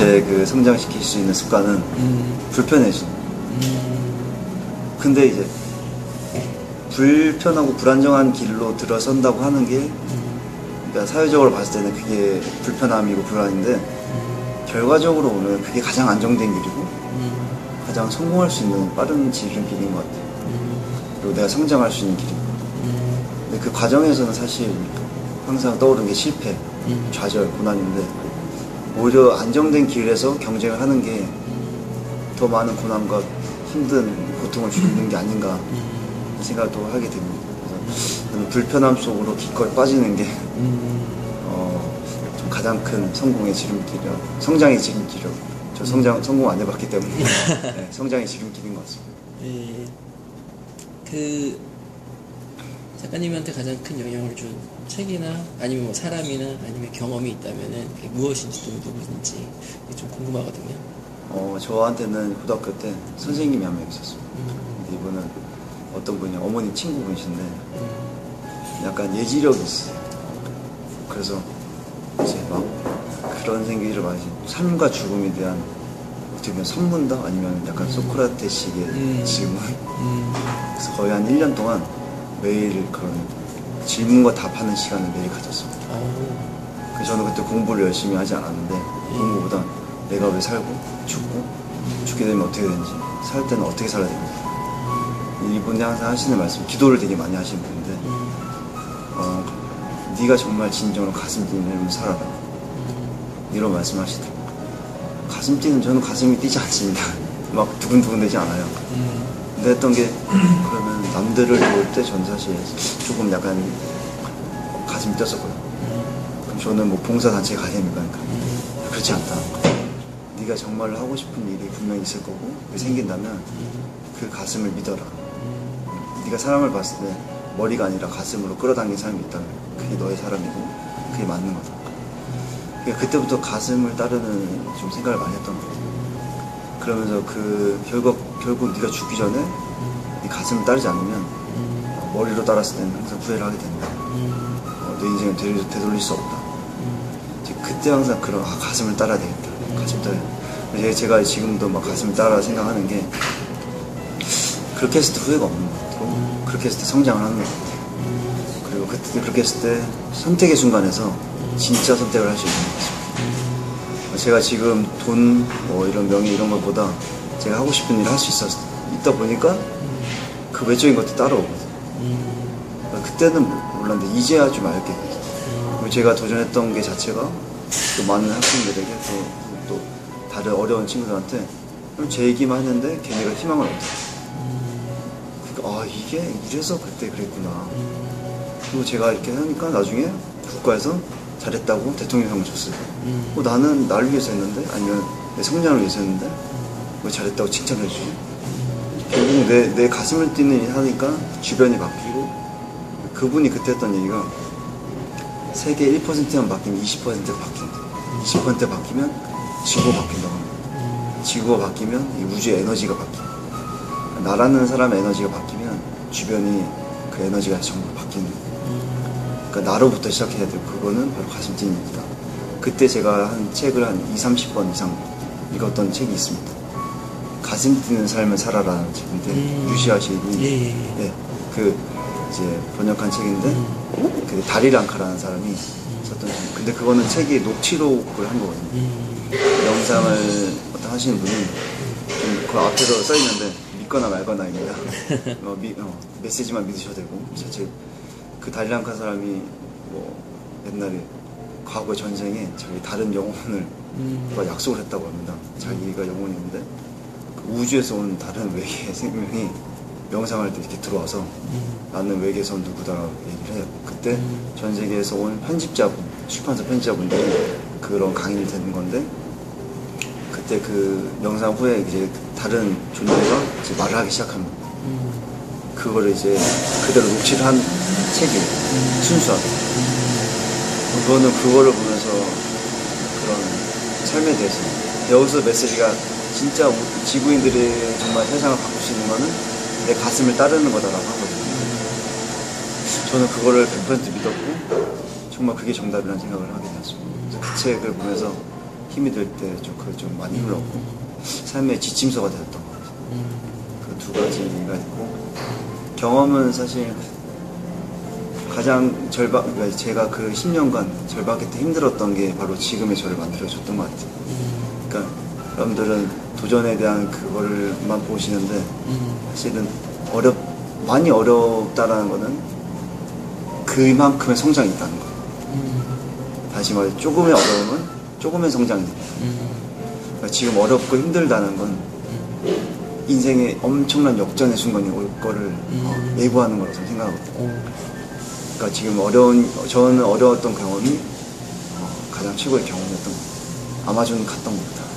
제 그 성장시킬 수 있는 습관은 음, 불편해지는. 음, 근데 이제 불편하고 불안정한 길로 들어선다고 하는 게 음, 그러니까 사회적으로 봤을 때는 그게 불편함이고 불안인데 결과적으로 보면 그게 가장 안정된 길이고 음, 가장 성공할 수 있는 빠른 지름길인 것 같아요. 음, 그리고 내가 성장할 수 있는 길이고. 음, 근데 그 과정에서는 사실 항상 떠오르는 게 실패, 음. 좌절, 고난인데 오히려 안정된 길에서 경쟁을 하는 게 더 많은 고난과 힘든 고통을 주고 있는 게 아닌가 음, 생각도 하게 됩니다. 그래서 불편함 속으로 기꺼이 빠지는 게 음, 어, 좀 가장 큰 성공의 지름길이라 성장의 지름길이라고 저 성장 성공 안 해봤기 때문에 네, 성장의 지름길인 것 같습니다. 예. 그 작가님한테 가장 큰 영향을 준 책이나 아니면 뭐 사람이나 아니면 경험이 있다면은 그게 무엇인지 또 누구인지 좀 궁금하거든요. 어, 저한테는 고등학교 때 선생님이 한 명 있었어요. 음, 근데 이분은 어떤 분이 어머니 친구분이신데 음, 약간 예지력이 있어요. 그래서 이제 막 그런 생기를 많이 삶과 죽음에 대한 어떻게 보면 선문다 아니면 약간 소크라테식의 음. 질문 음, 그래서 거의 한 1년 동안 매일 그런 질문과 답하는 시간을 매일 가졌어요. 아우, 그래서 저는 그때 공부를 열심히 하지 않았는데 공부보다 내가 왜 살고 죽고 죽게 되면 어떻게 되는지 살 때는 어떻게 살아야 되는지 이분이 항상 하시는 말씀 기도를 되게 많이 하시는 분인데 음, 어, 네가 정말 진정으로 가슴 뛰는 살아라. 이런 말씀하시더라고요. 가슴 뛰는 저는 가슴이 뛰지 않습니다. 막 두근두근 되지 않아요. 음, 근데 했던 게 그러면 남들을 도울 때 전 사실 조금 약간 가슴이 뛰었었거든요 그럼 저는 뭐 봉사단체에 가야 됩니까? 그러니까 그렇지 않다 네가 정말 하고 싶은 일이 분명히 있을 거고 생긴다면 그 가슴을 믿어라 네가 사람을 봤을 때 머리가 아니라 가슴으로 끌어당긴 사람이 있다면 그게 너의 사람이고 그게 맞는 거다. 그러니까 그때부터 가슴을 따르는 좀 생각을 많이 했던 거예요. 그러면서 그 결국 결국 네가 죽기 전에 네 가슴을 따르지 않으면 음, 어, 머리로 따랐을 때는 항상 후회를 하게 된다. 음, 어, 내 인생을 되돌릴, 되돌릴 수 없다. 음, 이제 그때 항상 그런 아, 가슴을 따라야 되겠다. 가슴 따라. 제가 지금도 막 가슴을 따라 생각하는 게 그렇게 했을 때 후회가 없는 것 같고 그렇게 했을 때 성장을 하는 것 같아요. 그리고 그때 그렇게 했을 때 선택의 순간에서 진짜 선택을 할 수 있는 것 같습니다. 제가 지금 돈, 뭐 이런 명예 이런 것보다 제가 하고 싶은 일을 할 수 있었 있다 보니까 그 외적인 것도 따라오거든요. 음, 그때는 몰랐는데 이제야 좀 알게 됐어요. 그리고 제가 도전했던 게 자체가 또 많은 학생들에게 또, 또 다른 어려운 친구들한테 제 얘기만 했는데 걔네가 희망을 얻었어요. 그러니까 아 이게 이래서 그때 그랬구나. 그리고 제가 이렇게 하니까 나중에 국가에서 잘했다고 대통령상을 줬어요. 음, 어, 나는 나를 위해서 했는데 아니면 내 성장을 위해서 했는데 왜 잘했다고 칭찬을 해주지? 결국 내, 내 가슴을 뛰는 일 하니까 주변이 바뀌고 그분이 그때 했던 얘기가 세계 1%만 바뀌면 20%가 바뀐다. 20% 바뀌면 지구가 바뀐다고 합니다. 지구가 바뀌면 이 우주의 에너지가 바뀐다. 나라는 사람의 에너지가 바뀌면 주변이 그 에너지가 전부 바뀌는. 그러니까 나로부터 시작해야 되고 그거는 바로 가슴 뛰는 일이다. 그때 제가 한 책을 한 2, 30번 이상 읽었던 책이 있습니다. 가슴 뛰는 삶을 살아라는 책인데 음. 유시아 시인이 예, 예, 예. 네, 그 이제 번역한 책인데 그 다리랑카라는 사람이 썼던 책. 근데 그거는 책이 녹취록을 한 거거든요. 음, 영상을 어떤 하시는 분이 좀그 앞에서 써 있는데 믿거나 말거나입니다. 어, 미- 어, 메시지만 믿으셔도 되고 사실 그 다리랑카 사람이 뭐 옛날에 과거 전쟁에 자기 다른 영혼을 음, 약속을 했다고 합니다. 자기가 그 우주에서 온 다른 외계 생명이 명상할 때 이렇게 들어와서 나는 외계에서 온 누구다라고 얘기를 해요. 그때 전 세계에서 온 편집자분, 출판사 편집자분들이 그런 강의를 듣는 건데 그때 그 명상 후에 이제 다른 존재가 이제 말을 하기 시작합니다. 음, 그거를 이제 그대로 녹취를 한 책이에요. 순수하게. 그거는 그거를 보면서 그런 삶에 대해서 여기서 메시지가 진짜 우- 지구인들이 정말 세상을 바꿀 수 있는 거는 내 가슴을 따르는 거다라고 하거든요. 저는 그거를 100% 믿었고 정말 그게 정답이라는 생각을 하게 되었습니다. 그 책을 보면서 힘이 들때좀 그걸 좀 많이 흘렀고 삶의 지침서가 되었던 것 같아요. 음, 그두 가지가 있고 경험은 사실 가장 절박 그러니까 제가 그 10년간 절박했을 때 힘들었던 게 바로 지금의 저를 만들어줬던 것 같아요. 음, 그러니까 여러분들은 도전에 대한 그거를만 보시는데 음, 사실은 어렵 많이 어렵다라는 거는 그만큼의 성장이 있다는 거. 음, 다시 말해 조금의 어려움은 조금의 성장이 된다. 음, 그러니까 지금 어렵고 힘들다는 건 음, 인생의 엄청난 역전의 순간이 올 거를 어. 예고하는 거라고 저는 생각하거든요. 어, 그러니까 지금 어려운 저는 어려웠던 경험이 어, 가장 최고의 경험이었던 것 같아요. 아마존 갔던 것보다.